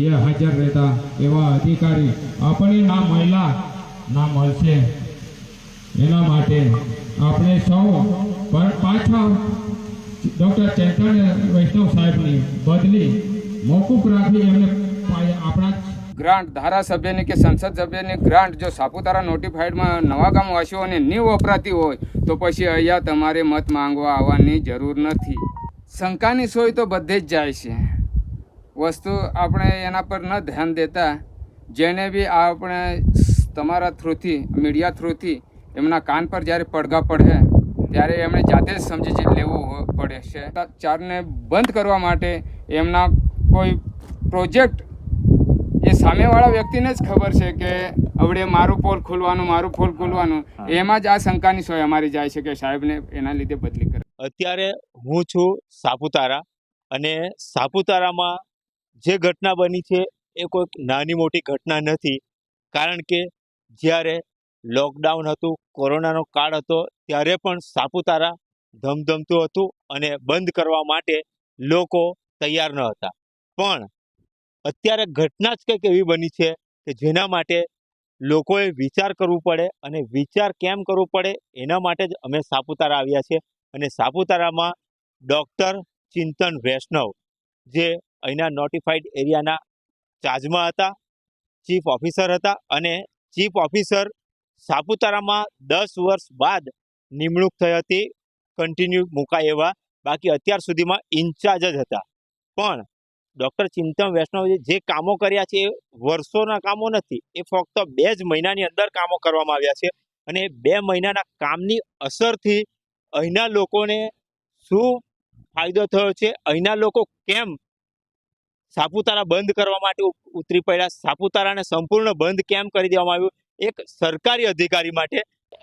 એ હાજર રહેતા એવા અધિકારી આપણે ના મહિલા ના મળશે. એના માટે આપણે સૌ પર પાછા ડૉક્ટર ચૈતન્ય વૈષ્ણવ સાહેબની બદલી મોકૂફ રાખી એમને આપણા ગ્રાન્ટ ધારાસભ્યની કે સંસદ સભ્યની ગ્રાન્ટ જો સાપુતારા નોટિફાઈડમાં નવા ગામ વાસીઓને નહીં વપરાતી હોય, તો પછી અહીંયા તમારે મત માંગવા આવવાની જરૂર નથી. શંકાની સોય તો બધે જ જાય છે. વસ્તુ આપણે એના પર ન ધ્યાન દેતા, જેને બી આપણે તમારા થ્રુથી મીડિયા થ્રુથી એમના કાન પર જ્યારે પડઘા પડે, ત્યારે એમણે જાતે જ સમજી લેવું પડે છે. ચારને બંધ કરવા માટે એમના કોઈ પ્રોજેક્ટ એ સામેવાળા વ્યક્તિને જ ખબર છે કે હવે મારું પોલ ખોલવાનું મારું પોલ ખોલવાનું. એમાં જ આ શંકાની સોય અમારી જાય છે કે સાહેબને એના લીધે બદલી કરે. અત્યારે હું છું સાપુતારા અને સાપુતારામાં જે ઘટના બની છે એ કોઈક નાની મોટી ઘટના નથી. કારણ કે જ્યારે લોકડાઉન હતું કોરોનાનો કાળ હતો ત્યારે પણ સાપુતારા ધમધમતું હતું અને બંધ કરવા માટે લોકો તૈયાર ન હતા. પણ અત્યારે ઘટના જ કંઈક એવી બની છે કે જેના માટે લોકોએ વિચાર કરવું પડે અને વિચાર કેમ કરવો પડે એના માટે જ અમે સાપુતારા આવ્યા છીએ. અને સાપુતારામાં ડૉક્ટર ચિંતન વૈષ્ણવ, જે અહીંના નોટિફાઈડ એરિયાના ચાર્જમાં હતા, ચીફ ઓફિસર હતા અને ચીફ ઓફિસર સાપુતારામાં દસ વર્ષ બાદ નિમણૂક થઈ હતી કન્ટિન્યુ મુકાય એવા, બાકી અત્યાર સુધીમાં ઇન્ચાર્જ જ હતા. પણ ડૉક્ટર ચિંતન વૈષ્ણવે જે કામો કર્યા છે, એ વર્ષોના કામો નથી, એ ફક્ત બે જ મહિનાની અંદર કામો કરવામાં આવ્યા છે અને બે મહિનાના કામની અસરથી અહીંના લોકોને શું ફાયદો થયો છે, અહીંના લોકો કેમ સાપુતારા બંધ કરવા માટે ઉતરી પડ્યા, સાપુતારાને સંપૂર્ણ બંધ કેમ કરી દેવામાં આવ્યું? એક સરકારી અધિકારી માટે,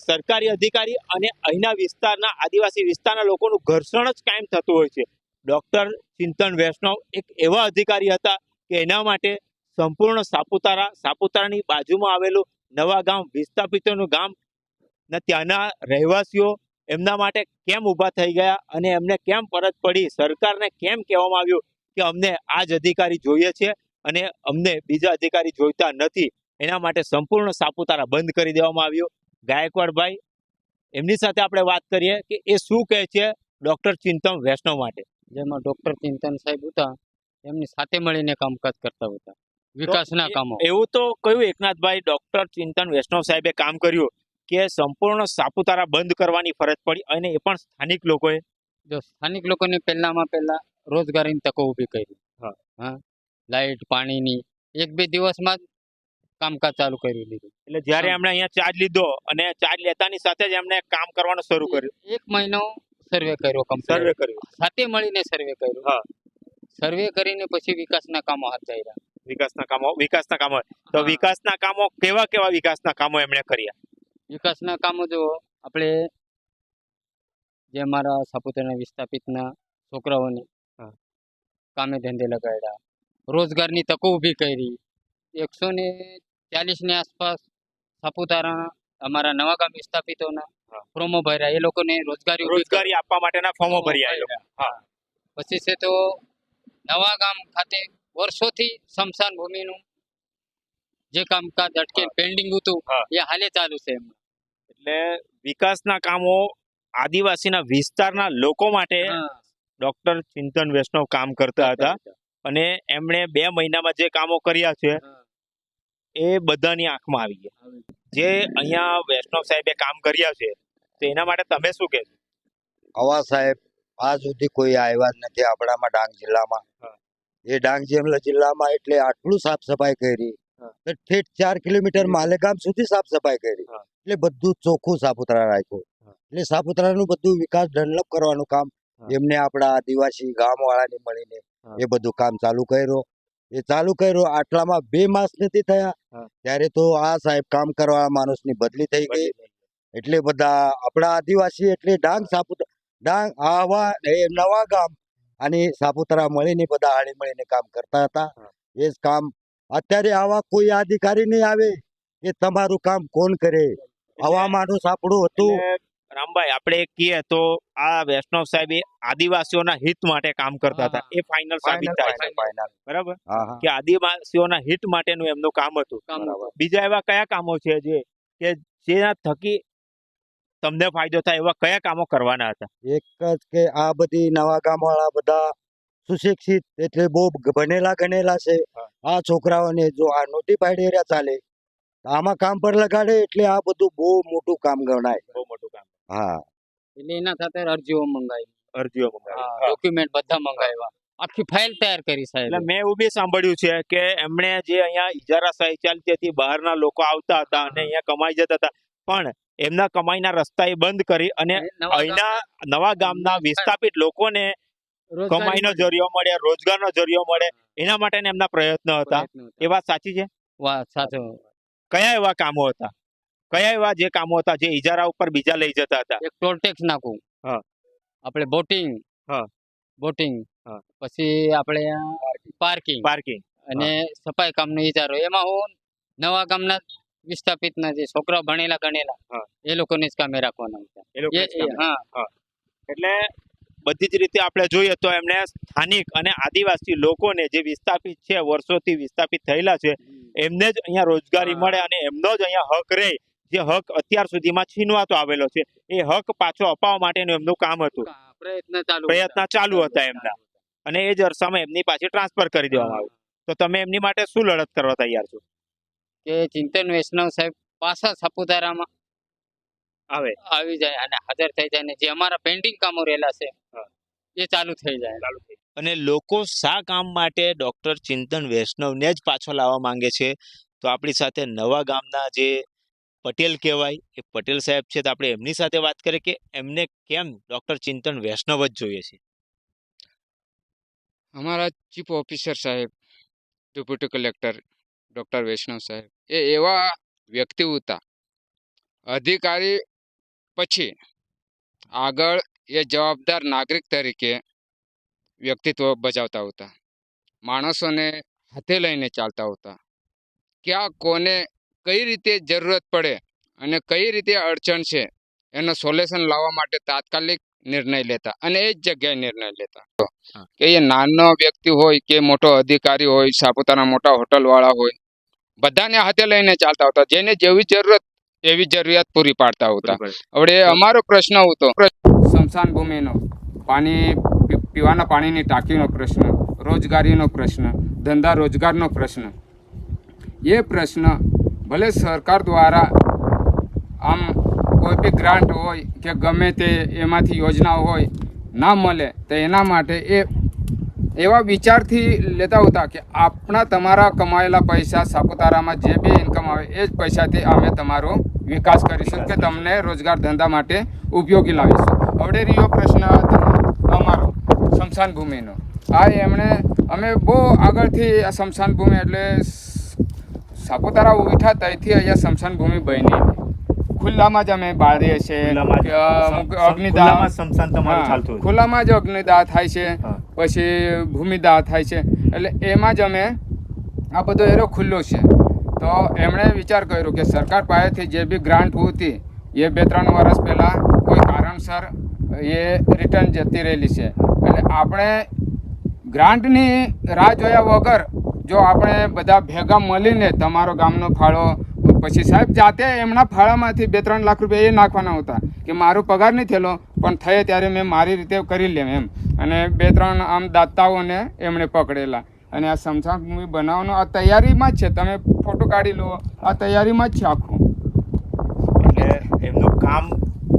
સરકારી અધિકારી અને અહીંના વિસ્તારના આદિવાસી વિસ્તારના લોકોનું ઘર્ષણ જ કાયમ થતું હોય છે. ડૉક્ટર ચિંતન વૈષ્ણવ એક એવા અધિકારી હતા કે એના માટે સંપૂર્ણ સાપુતારા, સાપુતારાની બાજુમાં આવેલું નવા ગામ, વિસ્થાપિતોનું ગામ, ને ત્યાંના રહેવાસીઓ એમના માટે કેમ ઊભા થઈ ગયા અને એમને કેમ પરત પડી? સરકારને કેમ કહેવામાં આવ્યું કે અમને આ જ અધિકારી જોઈએ છે અને અમને બીજા અધિકારી જોઈતા નથી? એના માટે સંપૂર્ણ સાપુતારા બંધ કરી દેવામાં આવ્યું. ગાયકવાડભાઈ, એમની સાથે આપણે વાત કરીએ કે એ શું કહે છે ડૉક્ટર ચિંતન વૈષ્ણવ માટે? જેમાં ડોક્ટર ચિંતન સાહેબ હતા એમની સાથે મળીને કામકાજ કરતા હતા. વિકાસના કામો. એવું તો કયું એકનાથભાઈ ડૉક્ટર ચિંતન વૈષ્ણવ સાહેબે કામ કર્યું કે સંપૂર્ણ સાપુતારા બંધ કરવાની ફરજ પડી અને એ પણ સ્થાનિક લોકોએ. જો સ્થાનિક લોકોને પહેલામાં પહેલા રોજગારીની તકો ઊભી કરી. હા. હા. લાઇટ પાણીની એક બે દિવસમાં કામકાજ ચાલુ કરી દીધું. એટલે જ્યારે. એમણે અહીંયા ચાર્જ લીધો અને ચાર્જ લેતાની સાથે જ એમણે કામ કરવાનું શરૂ કર્યું. એક મહિનો સર્વે કર્યો સર્વે કર્યો. સાથે મળીને સર્વે કર્યો. હા. સર્વે કરીને પછી વિકાસના કામો હાથ ધર્યા. વિકાસના કામો વિકાસના કામો. તો વિકાસના કામો કેવા કેવા વિકાસના કામો એમણે કર્યા? વિકાસના કામો જો આપણે જે અમારા સાપુતારા વિસ્થાપિતના છોકરાઓને કામે ધંધે લગાડ્યા. રોજગારની તકો ઊભી કરી. એકસો ને ચાલીસની આસપાસ સાપુતારાના અમારા નવા ગામ વિસ્થાપિતોના. ફોર્મો ભર્યા. એ લોકોને રોજગારી રોજગારી આપવા માટેના ફોર્મો ભર્યા એ લોકો. હા. પછી છે તો નવા ગામ ખાતે વર્ષોથી સ્મશાન ભૂમિનું જે કામકાજ અટકે પેન્ડિંગ હતું એ હાલે ચાલુ છે એમનું. એટલે વિકાસના કામો આદિવાસીના વિસ્તારના લોકો માટે ડોક્ટર ચિંતન વૈષ્ણવ કામ કરતા હતા. અને એમણે બે મહિનામાં જે કામો કર્યા છે એ બધાની આંખમાં આવી ગયા. જે અહીંયા વૈષ્ણવ સાહેબે કામ કર્યા છે તો એના માટે તમે શું કહેશો? આવા સાહેબ આજ સુધી કોઈ આવ્યા જ નથી આપણામાં ડાંગ જિલ્લામાં. એ ડાંગ જિલ્લામાં એટલે આટલું સાફ સફાઈ કરી ઠેઠ ચાર કિલોમીટર માલેગામ સુધી સાફ સફાઈ કરી. એટલે બધું ચોખ્ખું સાપુતારા રાખ્યું. એટલે સાપુતારાનું બધું વિકાસ ડેવલપ કરવાનું કામ એમને આપણા આદિવાસી ગામ વાળાને મળીને એ બધું કામ ચાલુ કર્યો. એ ચાલુ કર્યું. આટલામાં બે માસ નથી થયા. ત્યારે તો આ સાહેબ કામ કરવા માણસની બદલી થઈ ગઈ. એટલે બધા આપણા આદિવાસી એટલે ડાંગ સાપુતારા ડાંગ આવા એ નવા ગામ અને સાપુતારા મળીને બધા હાળી મળીને કામ કરતા હતા. એ જ કામ અત્યારે આવા કોઈ અધિકારી નહીં આવે કે તમારું કામ કોણ કરે? આવા માણસ આપણું હતું. રામભાઈ આપણે કહીએ તો આ વૈષ્ણવ સાહેબ એ આદિવાસીઓના હિત માટે કામ કરતા હતા. એ ફાઇનલ સાબિત થાય. છે બરાબર? કે આદિવાસીઓના હિત માટેનું એમનું કામ હતું. બીજા એવા કયા કામો છે જે કે જેના થકી તમને ફાયદો થાય એવા કયા કામો કરવાના હતા? એક જ કે આ બધી નવા ગામ વાળા બધા સુશિક્ષિત એટલે બહુ ભણેલા ગણેલા છે. આ છોકરાઓને જો આ નોટિફાઈડ એરિયા ચાલે આમાં કામ પર લગાડે એટલે આ બધું બહુ મોટું કામ ગણાય. બહુ મોટું કામ. હા. એટલે એના સાથે અરજીઓ મંગાવી અરજીઓ મંગાવી. ડોક્યુમેન્ટ બધા મંગાવ્યા. આખી ફાઇલ તૈયાર કરી સાહેબ. એટલે મેં એવું બી સાંભળ્યું છે કે એમણે જે અહીંયા ઇજારા સહી ચાલતી હતી બહારના લોકો આવતા હતા અને અહીંયા કમાઈ જતા હતા પણ એમના કમાઈના રસ્તા એ બંધ કરી અને અહીંના નવા ગામના વિસ્થાપિત લોકોને કમાઈનો જરિયો મળે રોજગારનો જરિયો મળે એના માટે એમના પ્રયત્નો હતા. એ વાત સાચી છે? વાત સાચો. કયા એવા કામો હતા? કયા એવા જે કામો હતા? જે ઇજારા ઉપર બીજા લઈ જતા હતા? એક ટોલ ટેક્સ નાખવું હા. આપણે બોટિંગ હા. બોટિંગ હા. પછી આપણે પાર્કિંગ પાર્કિંગ અને સફાઈ કામનો ઇજારો એમાં હું નવા ગામના વિસ્થાપિતના જે છોકરા ભણેલા ગણેલા. એ લોકોને જ કામે રાખવાના હતા. હા. એટલે બધી જ રીતે આપણે જોઈએ તો એમને સ્થાનિક અને આદિવાસી લોકોને જે વિસ્થાપિત છે વર્ષોથી વિસ્થાપિત થયેલા છે એમને જ અહીંયા રોજગારી મળે અને એમનો જ અહીંયા હક રહે. જે હક અત્યાર સુધીમાં છીનવાતો આવેલો છે. એ હક પાછો અપાવવા માટેનું એમનું કામ હતું. પ્રયત્ન ચાલુ હતા. એમના. અને એ જ અરસામાં એમની પાછી ટ્રાન્સફર કરી દેવામાં આવ્યું તો તમે એમની માટે શું લડત કરવા તૈયાર છો? કે ચિંતન વૈષ્ણવ સાહેબ પાછા સાપુતારામાં આવે. આવી જાય અને હાજર થઈ જાય. ને જે અમારા પેન્ટિંગ કામો રહેલા છે એ ચાલુ થઈ જાય. અને લોકો શા કામ માટે ડોક્ટર ચિંતન વૈષ્ણવને જ પાછો લાવવા માંગે છે? તો આપણી સાથે નવા ગામના જે પટેલ કહેવાય એ પટેલ સાહેબ છે તો આપણે એમની સાથે વાત કરીએ કે એમને કેમ ડોક્ટર ચિંતન વૈષ્ણવ જ જોઈએ છે? અમારા ચીફ ઓફિસર સાહેબ, ડેપ્યુટી કલેક્ટર ડૉક્ટર વૈષ્ણવ સાહેબ, એ એવા વ્યક્તિ હતા. અધિકારી પછી આગળ એ જવાબદાર નાગરિક તરીકે વ્યક્તિત્વ બજાવતા હતા. માણસોને હાથે લઈને ચાલતા હતા. ક્યાં કોને કઈ રીતે જરૂરત પડે અને કઈ રીતે અડચણ છે એનો સોલ્યુશન લાવવા માટે તાત્કાલિક નિર્ણય લેતા અને એ જ જગ્યાએ નિર્ણય લેતા. કે એ નાનો વ્યક્તિ હોય કે મોટો અધિકારી હોય સાપુતારા મોટા હોટલવાળા હોય બધાને હાથે લઈને ચાલતા હતા જેને જેવી જરૂરત એવી જરૂરિયાત પૂરી પાડતા હતા હવે અમારો પ્રશ્ન હતો. સ્મશાન ભૂમિનો પાણી પીવાના પાણીની ટાંકીનો પ્રશ્ન રોજગારીનો પ્રશ્ન ધંધા રોજગારનો પ્રશ્ન. એ પ્રશ્ન ભલે સરકાર દ્વારા આમ કોઈ બી ગ્રાન્ટ હોય કે ગમે તે એમાંથી યોજના હોય ના મળે તો એના માટે એ એવા વિચારથી લેતા હતા કે આપણા તમારા કમાયેલા પૈસા સાપુતારામાં જે બી ઇન્કમ આવે એ જ પૈસાથી અમે તમારો વિકાસ કરીશું કે તમને રોજગાર ધંધા માટે ઉપયોગી લાવીશું. હવે રહ્યો પ્રશ્ન અમારો સ્મશાન ભૂમિનો. આ એમણે અમે બહુ આગળથી આ સ્મશાન ભૂમિ એટલે સાપુતારા ઉઠા ત્યાંથી અહીંયા સ્મશાન ભૂમિ બની. ખુલ્લામાં જ અમે. કે અમુક અગ્નિદાહ. ખુલ્લામાં જ અગ્નિદાહ થાય છે. પછી ભૂમિદાહ થાય છે. એટલે એમાં જ અમે આ બધો એરો ખુલ્લો છે. તો એમણે વિચાર કર્યો કે સરકાર પાસેથી જે બી ગ્રાન્ટ હતી એ બે ત્રણ વર્ષ પહેલાં કોઈ કારણસર એ રિટર્ન જતી રહેલી છે. એટલે આપણે ગ્રાન્ટની રાહ જોયા વગર જો આપણે બધા ભેગા મળીને તમારો ગામનો ફાળો, પછી સાહેબ જાતે એમના ફાળામાંથી બે ત્રણ લાખ રૂપિયા એ નાખવાના હતા કે મારો પગાર નહીં થયેલો, પણ થયે ત્યારે મેં મારી રીતે કરી લેમ એમ. અને બે ત્રણ આમ દાતાઓને એમણે પકડેલા. અને આ સમસાન મૂવી બનાવવાનો આ તૈયારીમાં જ છે. તમે ફોટો કાઢી લો. આ તૈયારીમાં જ છે આખું. એટલે એમનું કામ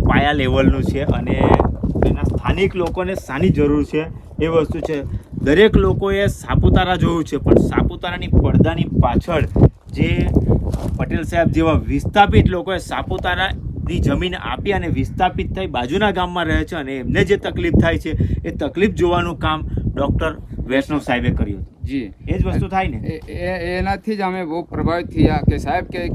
પાયા લેવલનું છે અને એના સ્થાનિક લોકોને શાની જરૂર છે. એ વસ્તુ છે. દરેક લોકોએ સાપુતારા જોયું છે પણ સાપુતારાની પડદાની પાછળ જે પટેલ સાહેબ જેવા વિસ્થાપિત લોકોએ સાપુતારાની જમીન આપી અને વિસ્થાપિત થઈ બાજુના ગામમાં રહે છે અને એમને જે તકલીફ થાય છે એ તકલીફ જોવાનું કામ ડૉક્ટર વૈષ્ણવ સાહેબે કર્યું હતું. જી. એ જ વસ્તુ થાય ને? એ એનાથી જ અમે બહુ પ્રભાવિત થયા કે સાહેબ કે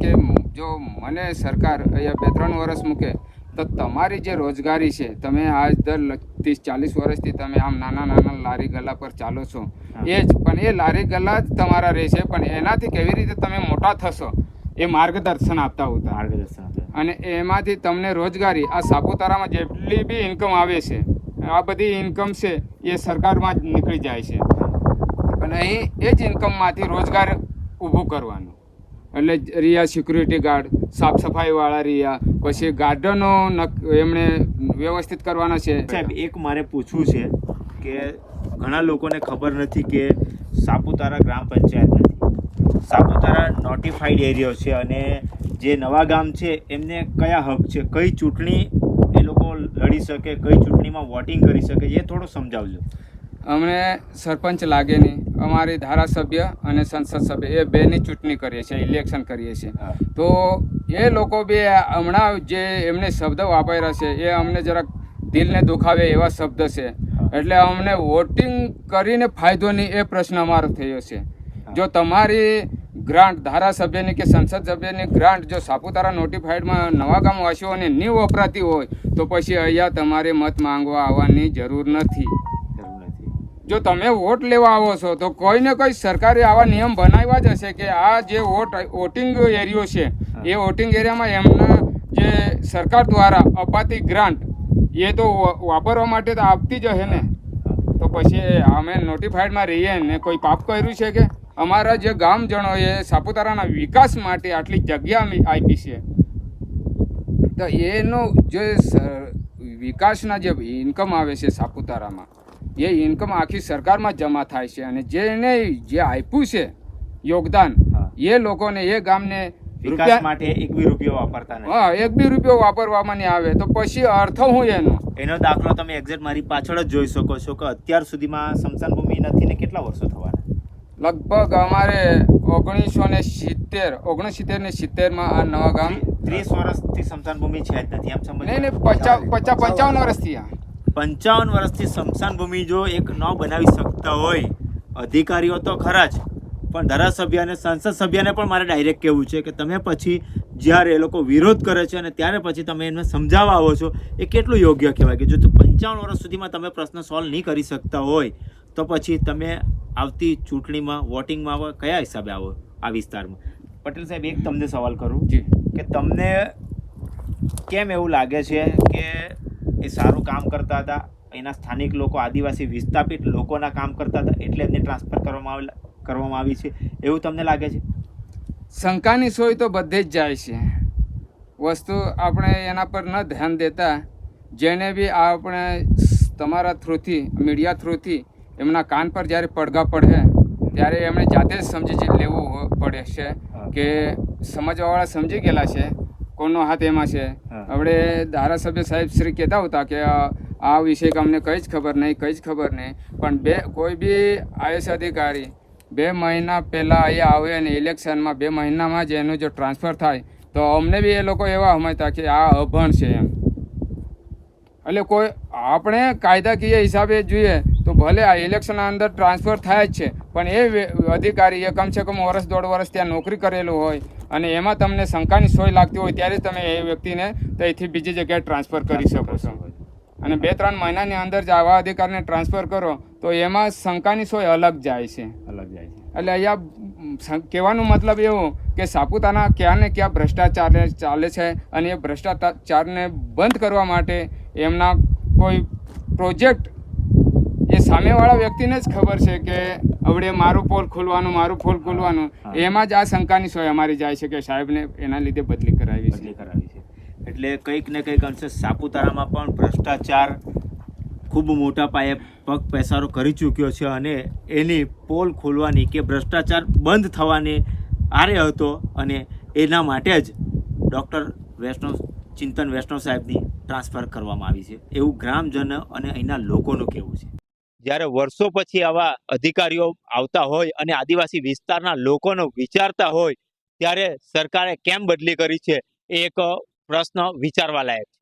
જો મને સરકાર અહીંયા બે ત્રણ વર્ષ મૂકે તો તમારી જે રોજગારી છે તમે આજ દર ત્રીસ ચાલીસ વર્ષથી તમે આમ નાના નાના લારી ગલ્લા પર ચાલો છો એ જ પણ એ લારી ગલ્લા જ તમારા રહેશે પણ એનાથી કેવી રીતે તમે મોટા થશો એ માર્ગદર્શન આપતા હતા. માર્ગદર્શન અને એમાંથી તમને રોજગારી આ સાપુતારામાં જેટલી બી ઇન્કમ આવે છે આ બધી ઇન્કમ છે એ સરકારમાં જ નીકળી જાય છે. અને અહીં એ જ ઇન્કમમાંથી રોજગાર ઊભું કરવાનું. એટલે રિયા રહ્યા સિક્યુરિટી ગાર્ડ સાફ સફાઈવાળા રહ્યા. પછી ગાર્ડનો નક- એમણે વ્યવસ્થિત કરવાના છે. સાહેબ એક મારે પૂછવું છે કે ઘણા લોકોને ખબર નથી કે સાપુતારા ગ્રામ પંચાયત નથી. સાપુતારા નોટિફાઈડ એરિયો છે અને જે નવા ગામ છે એમને કયા હક છે? કઈ ચૂંટણી એ લોકો લડી શકે? કઈ ચૂંટણીમાં વોટિંગ કરી શકે? એ થોડું સમજાવજો. અમને સરપંચ લાગે નહીં. અમારી ધારાસભ્ય અને સંસદ સભ્ય એ બેની ચૂંટણી કરીએ છીએ ઇલેક્શન કરીએ છીએ. તો એ લોકો બી હમણાં જે એમને શબ્દ વાપર્યા છે એ અમને જરાક દિલને દુખાવે એવા શબ્દ છે. એટલે અમને વોટિંગ કરીને ફાયદો નહીં એ પ્રશ્ન અમારો થયો છે. જો તમારી ગ્રાન્ટ ધારાસભ્યની કે સંસદ સભ્યની ગ્રાન્ટ જો સાપુતારા નોટિફાઈડમાં નવા ગામવાસીઓને નહીં વપરાતી હોય તો પછી અહીંયા તમારે મત માંગવા આવવાની જરૂર નથી. જો તમે વોટ લેવા આવો છો તો કોઈ ને કોઈ સરકારે આવા નિયમ બનાવ્યા જ હશે કે આ જે વોટ વોટિંગ એરિયો છે એ વોટિંગ એરિયામાં એમના જે સરકાર દ્વારા અપાતી ગ્રાન્ટ એ તો વાપરવા માટે તો આપતી જ હશે ને? તો પછી અમે નોટિફાઈડમાં રહીએ ને કોઈ પાપ કર્યું છે કે? અમારા જે ગામજનોએ સાપુતારાના વિકાસ માટે આટલી જગ્યા આપી છે. તો એનો જે વિકાસના જે ઇન્કમ આવે છે સાપુતારામાં એ ઇન્કમ આખી સરકારમાં જમા થાય છે અને જેને જે આપ્યું છે યોગદાન એ લોકોને એ ગામને વિકાસ માટે એક બી રૂપિયો વાપરતા નથી. હા એક બી રૂપિયો વાપરવામાં નહીં આવે. તો પછી અર્થ હું એનો? એનો દાખલો તમે એક્ઝેક્ટ મારી પાછળ જ જોઈ શકો છો કે અત્યાર સુધીમાં સમશાન ભૂમિ નથી ને કેટલા વર્ષો થવાના? લગભગ અમારે ઓગણીસો ને સિત્તેર ઓગણસિત્તેર ને સિત્તેરમાં આ નવા ગામ ત્રીસ વર્ષથી સમશાન ભૂમિ છે જ નથી એમ સમજ નહીં નહીં પચાસ પચાસ પંચાવન વર્ષથી આ. પંચાવન વર્ષથી સ્મશાન ભૂમિ જો એક ન બનાવી શકતા હોય અધિકારીઓ તો ખરા જ. પણ ધારાસભ્ય અને સંસદ સભ્યને પણ મારે ડાયરેક્ટ કહેવું છે કે તમે પછી જ્યારે એ લોકો વિરોધ કરે છે અને ત્યારે પછી તમે એમને સમજાવવા આવો છો એ કેટલું યોગ્ય કહેવાય કે જો પંચાવન વર્ષ સુધીમાં તમે પ્રશ્ન સોલ્વ નહીં કરી શકતા હોય તો પછી તમે આવતી ચૂંટણીમાં વોટિંગમાં આવો કયા હિસાબે આવો આ વિસ્તારમાં? પટેલ સાહેબ એક તમને સવાલ કરું કે તમને કેમ એવું લાગે છે કે એ સારું કામ કરતા હતા. એના સ્થાનિક લોકો આદિવાસી વિસ્થાપિત લોકોના કામ કરતા હતા એટલે એમને ટ્રાન્સફર કરવામાં આવેલા કરવામાં આવી છે. એવું તમને લાગે છે? શંકાની સોય તો બધે જ જાય છે. વસ્તુ આપણે એના પર ન ધ્યાન દેતા જેને બી આપણે તમારા થ્રુથી મીડિયા થ્રુથી એમના કાન પર જ્યારે પડઘા પડે ત્યારે એમણે જાતે જ સમજી લેવું પડે છે કે સમજવાવાળા સમજી ગયેલા છે. કોનો હાથ એમાં છે? હવે આપણે ધારાસભ્ય સાહેબ શ્રી કહેતા હતા કે આ કે અમને કંઈ જ ખબર નહીં કંઈ જ ખબર નહીં. પણ બે કોઈ બી આઈએસ અધિકારી બે મહિના પહેલાં અહીંયા આવે અને ઇલેક્શનમાં બે મહિનામાં જ એનું જો ટ્રાન્સફર થાય તો અમને બી એ લોકો એવા સમજતા કે આ અભણ છે એમ. એટલે કોઈ આપણે કાયદાકીય હિસાબે જોઈએ તો ભલે આ ઇલેક્શનના અંદર ટ્રાન્સફર થાય જ છે પણ એ અધિકારીએ કમસે કમ વર્ષ દોઢ વર્ષ ત્યાં નોકરી કરેલું હોય અને એમાં તમને શંકાની સોય લાગતી હોય ત્યારે જ તમે એ વ્યક્તિને ત્યાંથી બીજી જગ્યાએ ટ્રાન્સફર કરી શકો છો. અને બે ત્રણ મહિનાની અંદર જ આવા અધિકારીને ટ્રાન્સફર કરો તો એમાં શંકાની સોય અલગ જાય છે. અલગ જાય છે. એટલે અહીંયા કહેવાનો કહેવાનું મતલબ એવું કે સાપુતારા ક્યાં ને ક્યાં ભ્રષ્ટાચાર ચાલે છે અને એ ભ્રષ્ટાચારને બંધ કરવા માટે એમના કોઈ પ્રોજેક્ટ એ સામેવાળા વ્યક્તિને જ ખબર છે કે હવે મારું પોલ ખોલવાનું મારું પોલ ખોલવાનું. એમાં જ આ શંકાની સોય અમારી જાય છે કે સાહેબને એના લીધે બદલી કરાવી બદલી કરાવી છે. એટલે કંઈક ને કંઈક અંશે સાપુતારામાં પણ ભ્રષ્ટાચાર ખૂબ મોટા પાયે પગ પેસારો કરી ચૂક્યો છે અને એની પોલ ખોલવાની કે ભ્રષ્ટાચાર બંધ થવાની આરે હતો અને એના માટે જ ડૉક્ટર વૈષ્ણવ ચિંતન વૈષ્ણવ સાહેબની ટ્રાન્સફર કરવામાં આવી છે. એવું ગ્રામજન અને અહીંના લોકોનું કહેવું છે. જ્યારે વર્ષો પછી આવા અધિકારીઓ આવતા હોય અને આદિવાસી વિસ્તારના લોકોનો વિચારતા હોય ત્યારે સરકારે કેમ બદલી કરી છે? એ એક પ્રશ્ન વિચારવા લાયક છે.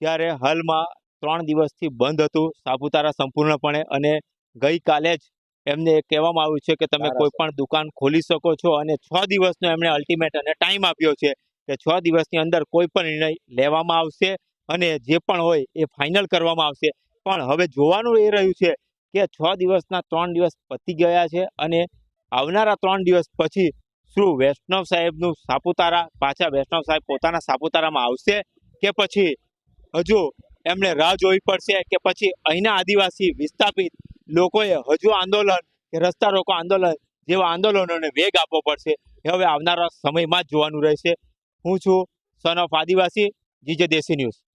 ત્યારે હાલમાં ત્રણ દિવસથી બંધ હતું સાપુતારા સંપૂર્ણપણે અને ગઈકાલે જ એમને કહેવામાં આવ્યું છે કે તમે કોઈ પણ દુકાન ખોલી શકો છો અને છ દિવસનો એમણે અલ્ટિમેટ અને ટાઈમ આપ્યો છે કે છ દિવસની અંદર કોઈ પણ નિર્ણય લેવામાં આવશે અને જે પણ હોય એ ફાઇનલ કરવામાં આવશે. પણ હવે જોવાનું એ રહ્યું છે કે છ દિવસના ત્રણ દિવસ પતી ગયા છે અને આવનારા ત્રણ દિવસ પછી શું વૈષ્ણવ સાહેબનું સાપુતારા, પાછા વૈષ્ણવ સાહેબ પોતાના સાપુતારામાં આવશે કે પછી હજુ એમણે રાહ જોવી પડશે કે પછી અહીંના આદિવાસી વિસ્થાપિત લોકોએ હજુ આંદોલન કે રસ્તા રોકો આંદોલન જેવા આંદોલનોને વેગ આપવો પડશે એ હવે આવનારા સમયમાં જ જોવાનું રહેશે. હું છું son of Adivasi, GJ Desi news.